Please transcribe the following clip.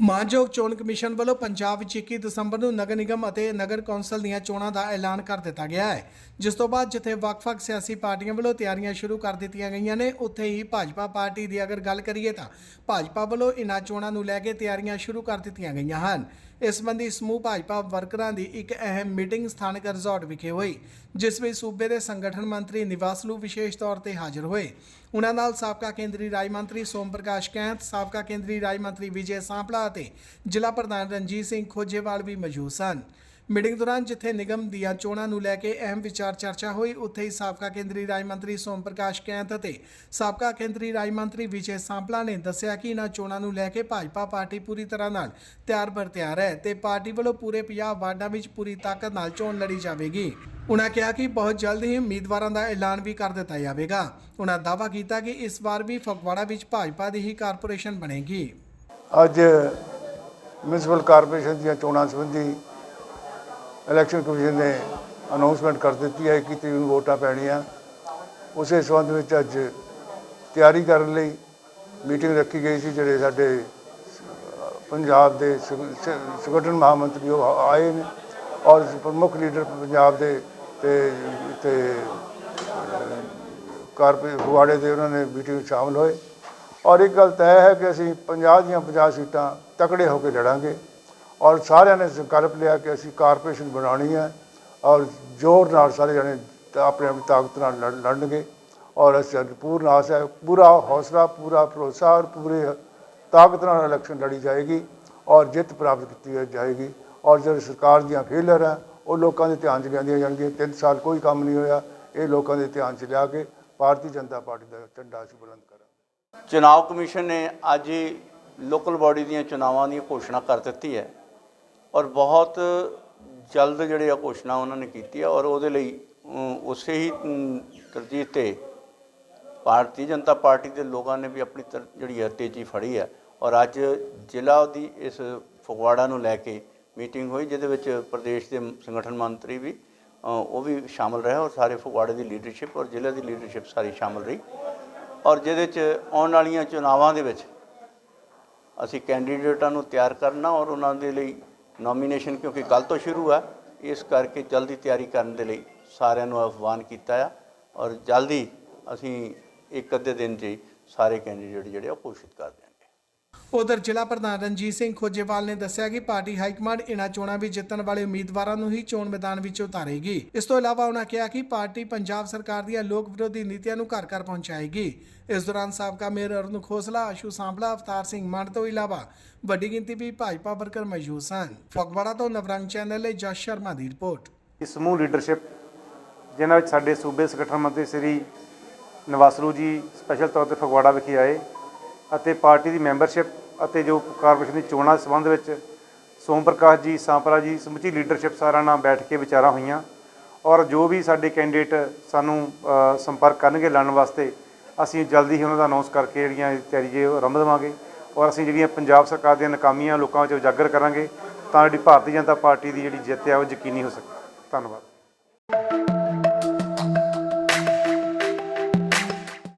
ਮਾਨਯੋਗ ਚੋਣ ਕਮਿਸ਼ਨ ਵੱਲੋਂ ਪੰਜਾਬ ਵਿੱਚ 21 ਦਸੰਬਰ ਨੂੰ ਨਗਰ ਨਿਗਮ ਅਤੇ ਨਗਰ ਕੌਂਸਲ ਦੀਆਂ ਚੋਣਾਂ ਦਾ ਐਲਾਨ ਕਰ ਦਿੱਤਾ ਗਿਆ ਹੈ। ਜਿਸ ਤੋਂ ਬਾਅਦ ਜਿੱਥੇ ਵੱਖ-ਵੱਖ ਸਿਆਸੀ ਪਾਰਟੀਆਂ ਵੱਲੋਂ ਤਿਆਰੀਆਂ ਸ਼ੁਰੂ ਕਰ ਦਿੱਤੀਆਂ ਗਈਆਂ ਨੇ, ਉੱਥੇ ਹੀ ਭਾਜਪਾ ਪਾਰਟੀ ਦੀ ਅਗਰ ਗੱਲ ਕਰੀਏ ਤਾਂ ਭਾਜਪਾ ਵੱਲੋਂ ਇਨ੍ਹਾਂ ਚੋਣਾਂ ਨੂੰ ਲੈ ਕੇ ਤਿਆਰੀਆਂ ਸ਼ੁਰੂ ਕਰ ਦਿੱਤੀਆਂ ਗਈਆਂ ਹਨ। ਇਸ ਸੰਬੰਧੀ ਸਮੂਹ ਭਾਜਪਾ ਵਰਕਰਾਂ ਦੀ ਇੱਕ ਅਹਿਮ ਮੀਟਿੰਗ ਸਥਾਨਕ ਰਿਜ਼ੋਰਟ ਵਿਖੇ ਹੋਈ, ਜਿਸ ਵਿੱਚ ਸੂਬੇ ਦੇ ਸੰਗਠਨ ਮੰਤਰੀ ਨਿਵਾਸਲੂ ਵਿਸ਼ੇਸ਼ ਤੌਰ ਤੇ ਹਾਜ਼ਰ ਹੋਏ। ਉਹਨਾਂ ਨਾਲ ਸਾਬਕਾ ਕੇਂਦਰੀ ਰਾਜ ਮੰਤਰੀ ਸੋਮ ਪ੍ਰਕਾਸ਼ ਕੈਂਥ, ਸਾਬਕਾ ਕੇਂਦਰੀ ਰਾਜ ਮੰਤਰੀ ਵਿਜੇ ਸਾਂਪਲਾ ਅਤੇ ਜ਼ਿਲ੍ਹਾ ਪ੍ਰਧਾਨ ਰਣਜੀਤ ਸਿੰਘ ਖੋਜੇਵਾਲ ਵੀ ਮੌਜੂਦ ਸਨ। ਮੀਟਿੰਗ ਦੌਰਾਨ ਜਿੱਥੇ ਨਿਗਮ ਦੀਆਂ ਚੋਣਾਂ ਨੂੰ ਲੈ ਕੇ ਅਹਿਮ ਵਿਚਾਰ ਚਰਚਾ ਹੋਈ, ਉੱਥੇ ਹੀ ਸਾਬਕਾ ਕੇਂਦਰੀ ਰਾਜ ਮੰਤਰੀ ਸੋਮ ਪ੍ਰਕਾਸ਼ ਕੈਂਥ ਅਤੇ ਸਾਬਕਾ ਕੇਂਦਰੀ ਰਾਜ ਮੰਤਰੀ ਵਿਜੇ ਸਾਂਪਲਾ ਨੇ ਦੱਸਿਆ ਕਿ ਇਹਨਾਂ ਚੋਣਾਂ ਨੂੰ ਲੈ ਕੇ ਭਾਜਪਾ ਪਾਰਟੀ ਪੂਰੀ ਤਰ੍ਹਾਂ ਨਾਲ ਤਿਆਰ ਬਰ ਤਿਆਰ ਹੈ ਤੇ ਪਾਰਟੀ ਵੱਲੋਂ ਪੂਰੇ ਪੰਜਾਬ ਵਾਰਡਾਂ ਵਿੱਚ ਪੂਰੀ ਤਾਕਤ ਨਾਲ ਚੋਣ ਲੜੀ ਜਾਵੇਗੀ। ਉਨ੍ਹਾਂ ਕਿਹਾ ਕਿ ਬਹੁਤ ਜਲਦ ਹੀ ਉਮੀਦਵਾਰਾਂ ਦਾ ਐਲਾਨ ਵੀ ਕਰ ਦਿੱਤਾ ਜਾਵੇਗਾ। ਉਨ੍ਹਾਂ ਦਾਅਵਾ ਕੀਤਾ ਕਿ ਇਸ ਵਾਰ ਵੀ ਫਗਵਾੜਾ ਵਿੱਚ ਭਾਜਪਾ ਦੀ ਹੀ ਕਾਰਪੋਰੇਸ਼ਨ ਬਣੇਗੀ। ਅੱਜ ਮਿਊਨਿਸਪਲ ਕਾਰਪੋਰੇਸ਼ਨ ਦੀਆਂ ਚੋਣਾਂ ਸੰਬੰਧੀ ਇਲੈਕਸ਼ਨ ਕਮਿਸ਼ਨ ਨੇ ਅਨਾਉਂਸਮੈਂਟ ਕਰ ਦਿੱਤੀ ਹੈ ਕਿ ਤਰੀਕ ਨੂੰ ਵੋਟਾਂ ਪੈਣੀਆਂ। ਉਸੇ ਸੰਬੰਧ ਵਿੱਚ ਅੱਜ ਤਿਆਰੀ ਕਰਨ ਲਈ ਮੀਟਿੰਗ ਰੱਖੀ ਗਈ ਸੀ, ਜਿਹੜੇ ਸਾਡੇ ਪੰਜਾਬ ਦੇ ਸੰਗ- ਸ- ਸੰਗਠਨ ਮਹਾਮੰਤਰੀ ਉਹ ਆ- ਆਏ ਨੇ ਔਰ ਪ੍ਰਮੁੱਖ ਲੀਡਰ ਪੰਜਾਬ ਦੇ ਤੇ ਤੇ ਕਾਰਪੇ, ਫਗਵਾੜੇ ਦੇ ਉਹਨਾਂ ਨੇ ਮੀਟਿੰਗ ਵਿੱਚ ਸ਼ਾਮਲ ਹੋਏ। ਔਰ ਇੱਕ ਗੱਲ ਤੈਅ ਹੈ ਕਿ ਅਸੀਂ 50 ਦੀਆਂ 50 ਸੀਟਾਂ ਤਕੜੇ ਹੋ ਕੇ ਲੜਾਂਗੇ ਔਰ ਸਾਰਿਆਂ ਨੇ ਸੰਕਲਪ ਲਿਆ ਕਿ ਅਸੀਂ ਕਾਰਪੋਰੇਸ਼ਨ ਬਣਾਉਣੀ ਹੈ ਔਰ ਜ਼ੋਰ ਨਾਲ ਸਾਰੇ ਜਣੇ ਆਪਣੇ ਆਪਣੀ ਤਾਕਤ ਨਾਲ ਲੜ- ਲੜਨਗੇ ਔਰ ਅਸੀਂ ਅੱਜ ਪੂਰਨ ਆਸ ਹੈ, ਪੂਰਾ ਹੌਸਲਾ, ਪੂਰਾ ਭਰੋਸਾ ਔਰ ਪੂਰੇ ਤਾਕਤ ਨਾਲ ਇਲੈਕਸ਼ਨ ਲੜੀ ਜਾਏਗੀ ਔਰ ਜਿੱਤ ਪ੍ਰਾਪਤ ਕੀਤੀ ਜਾਏਗੀ ਔਰ ਜਿਹੜੀ ਸਰਕਾਰ ਦੀਆਂ ਫੇਲਰ ਹੈ, ਉਹ ਲੋਕਾਂ ਦੇ ਧਿਆਨ 'ਚ ਲਿਆਂਦੀਆਂ ਜਾਣਗੀਆਂ। ਤਿੰਨ ਸਾਲ ਕੋਈ ਕੰਮ ਨਹੀਂ ਹੋਇਆ, ਇਹ ਲੋਕਾਂ ਦੇ ਧਿਆਨ 'ਚ ਲਿਆ ਕੇ ਭਾਰਤੀ ਜਨਤਾ ਪਾਰਟੀ ਦਾ ਝੰਡਾ ਅਸੀਂ ਬੁਲੰਦ ਕਰ ਚੁਣਾਵ ਕਮਿਸ਼ਨ ਨੇ ਅੱਜ ਹੀ ਲੋਕਲ ਬਾਡੀ ਦੀਆਂ ਚੁਣਾਵਾਂ ਦੀ ਘੋਸ਼ਣਾ ਕਰ ਦਿੱਤੀ ਹੈ ਔਰ ਬਹੁਤ ਜਲਦ ਜਿਹੜੇ ਆ ਘੋਸ਼ਣਾ ਉਹਨਾਂ ਨੇ ਕੀਤੀ ਹੈ ਔਰ ਉਹਦੇ ਲਈ ਉਸੇ ਹੀ ਤਰਜੀਹ ਤੇ ਭਾਰਤੀ ਜਨਤਾ ਪਾਰਟੀ ਦੇ ਲੋਕਾਂ ਨੇ ਵੀ ਆਪਣੀ ਤਰ- ਜਿਹੜੀ ਹੈ ਤੇਜ਼ੀ ਫੜੀ ਹੈ ਔਰ ਅੱਜ ਜ਼ਿਲ੍ਹਾ ਦੀ ਇਸ ਫਗਵਾੜਾ ਨੂੰ ਲੈ ਕੇ ਮੀਟਿੰਗ ਹੋਈ ਜਿਹਦੇ ਵਿੱਚ ਪ੍ਰਦੇਸ਼ ਦੇ ਸੰਗਠਨ ਮੰਤਰੀ ਵੀ ਉਹ ਵੀ ਸ਼ਾਮਲ ਰਹੇ ਔਰ ਸਾਰੇ ਫਗਵਾੜੇ ਦੀ ਲੀਡਰਸ਼ਿਪ ਔਰ ਜ਼ਿਲ੍ਹੇ ਦੀ ਲੀਡਰਸ਼ਿਪ ਸਾਰੀ ਸ਼ਾਮਲ ਰਹੀ। ਔਰ ਜਿਹਦੇ 'ਚ ਆਉਣ ਵਾਲੀਆਂ ਚੁਣਾਵਾਂ ਦੇ ਵਿੱਚ ਅਸੀਂ ਕੈਂਡੀਡੇਟਾਂ ਨੂੰ ਤਿਆਰ ਕਰਨਾ ਔਰ ਉਹਨਾਂ ਦੇ ਲਈ ਨੋਮੀਨੇਸ਼ਨ ਕਿਉਂਕਿ ਕੱਲ ਤੋਂ ਸ਼ੁਰੂ ਆ, ਇਸ ਕਰਕੇ ਜਲਦੀ ਤਿਆਰੀ ਕਰਨ ਦੇ ਲਈ ਸਾਰਿਆਂ ਨੂੰ ਆਹਵਾਨ ਕੀਤਾ ਆ ਔਰ ਜਲਦੀ ਅਸੀਂ ਇੱਕ ਅੱਧੇ ਦਿਨ 'ਚ ਹੀ ਸਾਰੇ ਕੈਂਡੀਡੇਟ ਜਿਹੜੇ ਆ ਉਹ ਘੋਸ਼ਿਤ ਕਰ ਦਿਆਂਗੇ ਉਧਰ ਜ਼ਿਲ੍ਹਾ ਪ੍ਰਧਾਨ ਰਣਜੀਤ ਸਿੰਘ ਖੋਜੇਵਾਲ ਨੇ ਦੱਸਿਆ ਕਿ ਪਾਰਟੀ ਹਾਈਕਮਾਂਡ ਇਨ੍ਹਾਂ ਚੋਣਾਂ ਵਿੱਚ ਜਿੱਤਣ ਵਾਲੇ ਉਮੀਦਵਾਰਾਂ ਨੂੰ ਹੀ ਚੋਣ ਮੈਦਾਨ ਵਿੱਚ ਉਤਾਰੇਗੀ। ਇਸ ਤੋਂ ਇਲਾਵਾ ਉਹਨਾਂ ਕਿਹਾ ਕਿ ਪਾਰਟੀ ਪੰਜਾਬ ਸਰਕਾਰ ਦੀਆਂ ਲੋਕ ਵਿਰੋਧੀ ਨੀਤੀਆਂ ਨੂੰ ਘਰ ਘਰ ਪਹੁੰਚਾਏਗੀ। ਇਸ ਦੌਰਾਨ ਸਾਬਕਾ ਮੇਅਰ ਅਰੁਣ ਖੋਸਲਾ, ਆਸ਼ੂ ਸਾਂਪਲਾ ਅਵਤਾਰ ਸਿੰਘ ਮੰਡ ਤੋਂ ਇਲਾਵਾ ਵੱਡੀ ਗਿਣਤੀ ਵੀ ਭਾਜਪਾ ਵਰਕਰ ਮੌਜੂਦ ਸਨ। ਫਗਵਾੜਾ ਤੋਂ ਨਵਰੰਗ ਚੈਨਲ ਲਈ ਜਸ ਸ਼ਰਮਾ ਦੀ ਰਿਪੋਰਟ। ਇਸ ਸਮੂਹ ਲੀਡਰਸ਼ਿਪ ਜਿਨ੍ਹਾਂ ਵਿੱਚ ਸਾਡੇ ਸੂਬੇ ਸੰਗਠਨ ਮੰਤਰੀ ਸ੍ਰੀ ਨਵਾਸਰੂ ਜੀ ਸਪੈਸ਼ਲ ਤੌਰ ਤੇ ਫਗਵਾੜਾ ਵਿਖੇ ਆਏ ਅਤੇ ਪਾਰਟੀ ਦੀ ਮੈਂਬਰਸ਼ਿਪ ਅਤੇ ਜੋ ਕਾਰਪੋਰੇਸ਼ਨ ਦੀ ਚੋਣਾਂ ਦੇ ਸੰਬੰਧ ਵਿੱਚ ਸੋਮ ਪ੍ਰਕਾਸ਼ ਜੀ ਸਾਂਪਰਾ ਜੀ, ਸਮੁੱਚੀ ਲੀਡਰਸ਼ਿਪ ਸਾਰਿਆਂ ਨਾਲ ਬੈਠ ਕੇ ਵਿਚਾਰਾਂ ਹੋਈਆਂ ਔਰ ਜੋ ਵੀ ਸਾਡੇ ਕੈਂਡੀਡੇਟ ਸਾਨੂੰ ਸੰਪਰਕ ਕਰਨਗੇ ਲੜਨ ਵਾਸਤੇ, ਅਸੀਂ ਜਲਦੀ ਹੀ ਉਹਨਾਂ ਦਾ ਅਨਾਉਂਸ ਕਰਕੇ ਜਿਹੜੀਆਂ ਤਿਆਰੀ ਜੇ ਉਹ ਆਰੰਭ ਦੇਵਾਂਗੇ ਔਰ ਅਸੀਂ ਜਿਹੜੀਆਂ ਪੰਜਾਬ ਸਰਕਾਰ ਦੀਆਂ ਨਾਕਾਮੀਆਂ ਲੋਕਾਂ ਵਿੱਚ ਉਜਾਗਰ ਕਰਾਂਗੇ, ਤਾਂ ਜਿਹੜੀ ਭਾਰਤੀ ਜਨਤਾ ਪਾਰਟੀ ਦੀ ਜਿਹੜੀ ਜਿੱਤ ਹੈ ਉਹ ਯਕੀਨੀ ਹੋ ਸਕੇ। ਧੰਨਵਾਦ।